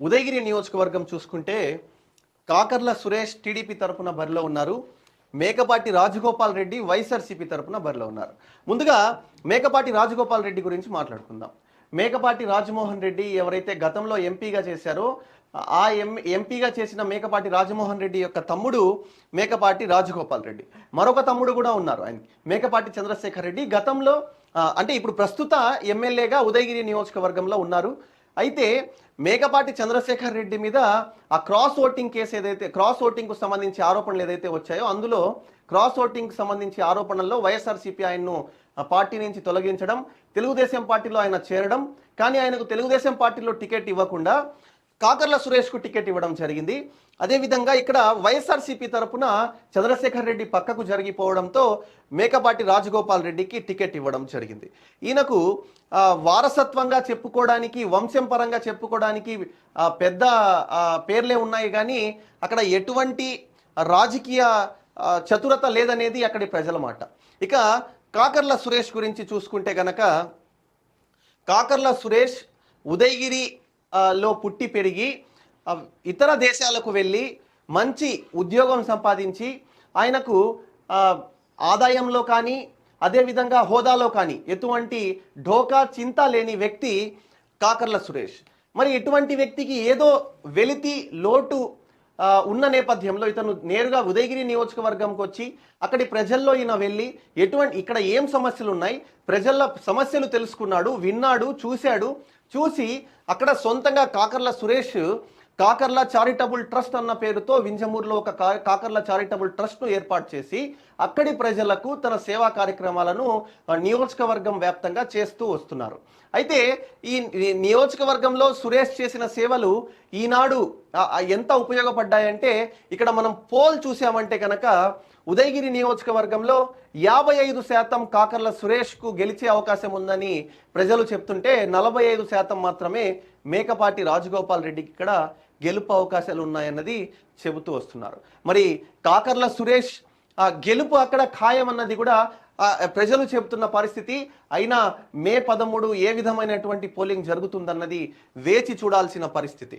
ఉదయగిరి నియోజకవర్గం చూసుకుంటే కాకర్ల సురేష్ టీడీపీ తరపున బరిలో ఉన్నారు. మేకపాటి రాజగోపాల్ రెడ్డి వైఎస్ఆర్సీపీ తరపున బరిలో ఉన్నారు. ముందుగా మేకపాటి రాజగోపాల్ రెడ్డి గురించి మాట్లాడుకుందాం. మేకపాటి రాజమోహన్ రెడ్డి ఎవరైతే గతంలో ఎంపీగా చేశారో ఆ ఎం ఎంపీగా చేసిన మేకపాటి రాజమోహన్ రెడ్డి యొక్క తమ్ముడు మేకపాటి రాజగోపాల్ రెడ్డి. మరొక తమ్ముడు కూడా ఉన్నారు ఆయన. మేకపాటి చంద్రశేఖర్ రెడ్డి గతంలో అంటే ఇప్పుడు ప్రస్తుత ఎమ్మెల్యేగా ఉదయగిరి నియోజకవర్గంలో ఉన్నారు. అయితే మేకపాటి చంద్రశేఖర్ రెడ్డి మీద ఆ క్రాస్ ఓటింగ్ కేసు ఏదైతే క్రాస్ ఓటింగ్కు సంబంధించి ఆరోపణలు ఏదైతే వచ్చాయో అందులో క్రాస్ ఓటింగ్కి సంబంధించి ఆరోపణల్లో వైఎస్ఆర్సీపీ ఆయన్ను పార్టీ నుంచి తొలగించడం తెలుగుదేశం పార్టీలో ఆయన చేరడం కానీ ఆయనకు తెలుగుదేశం పార్టీలో టికెట్ ఇవ్వకుండా కాకర్ల సురేష్కు టికెట్ ఇవ్వడం జరిగింది. అదేవిధంగా ఇక్కడ వైఎస్ఆర్సీపీ తరపున చంద్రశేఖర్ రెడ్డి పక్కకు జరిగిపోవడంతో మేకపాటి రాజగోపాల్ రెడ్డికి టికెట్ ఇవ్వడం జరిగింది. ఈయనకు వారసత్వంగా చెప్పుకోవడానికి వంశం పరంగా చెప్పుకోవడానికి పెద్ద పేర్లే ఉన్నాయి కానీ అక్కడ ఎటువంటి రాజకీయ చతురత లేదనేది అక్కడి ప్రజల మాట. ఇక కాకర్ల సురేష్ గురించి చూసుకుంటే గనక కాకర్ల సురేష్ ఉదయగిరి లో పుట్టి పెరిగి ఇతర దేశాలకు వెళ్ళి మంచి ఉద్యోగం సంపాదించి ఆయనకు ఆదాయంలో కానీ అదేవిధంగా హోదాలో కానీ ఎటువంటి ఢోకా చింత లేని వ్యక్తి కాకర్ల సురేష్. మరి ఇటువంటి వ్యక్తికి ఏదో వెలితి లోటు ఉన్న నేపథ్యంలో ఇతను నేరుగా ఉదయగిరి నియోజకవర్గంకి వచ్చి అక్కడి ప్రజల్లో ఈయన వెళ్ళి ఎటువంటి ఇక్కడ ఏం సమస్యలు ఉన్నాయి ప్రజల సమస్యలు తెలుసుకున్నాడు విన్నాడు చూశాడు. చూసి అక్కడ సొంతంగా కాకర్ల సురేష్ కాకర్ల చారిటబుల్ ట్రస్ట్ అన్న పేరుతో వింజమూరులో ఒక కా- కాకర్ల చారిటబుల్ ట్రస్ట్ను ఏర్పాటు చేసి అక్కడి ప్రజలకు తన సేవా కార్యక్రమాలను నియోజకవర్గం వ్యాప్తంగా చేస్తూ వస్తున్నారు. అయితే ఈ నియోజకవర్గంలో సురేష్ చేసిన సేవలు ఈనాడు ఎంత ఉపయోగపడ్డాయంటే ఇక్కడ మనం పోల్ చూసామంటే కనుక ఉదయగిరి నియోజకవర్గంలో యాభై ఐదు శాతం కాకర్ల సురేష్కు గెలిచే అవకాశం ఉందని ప్రజలు చెప్తుంటే నలభై ఐదు శాతం మాత్రమే మేకపాటి రాజగోపాల్ రెడ్డికి ఇక్కడ గెలుపు అవకాశాలు ఉన్నాయన్నది చెబుతూ వస్తున్నారు. మరి కాకర్ల సురేష్ ఆ గెలుపు అక్కడ ఖాయమన్నది కూడా ప్రజలు చెబుతున్న పరిస్థితి అయినా మే పదమూడు ఏ విధమైనటువంటి పోలింగ్ జరుగుతుందన్నది వేచి చూడాల్సిన పరిస్థితి.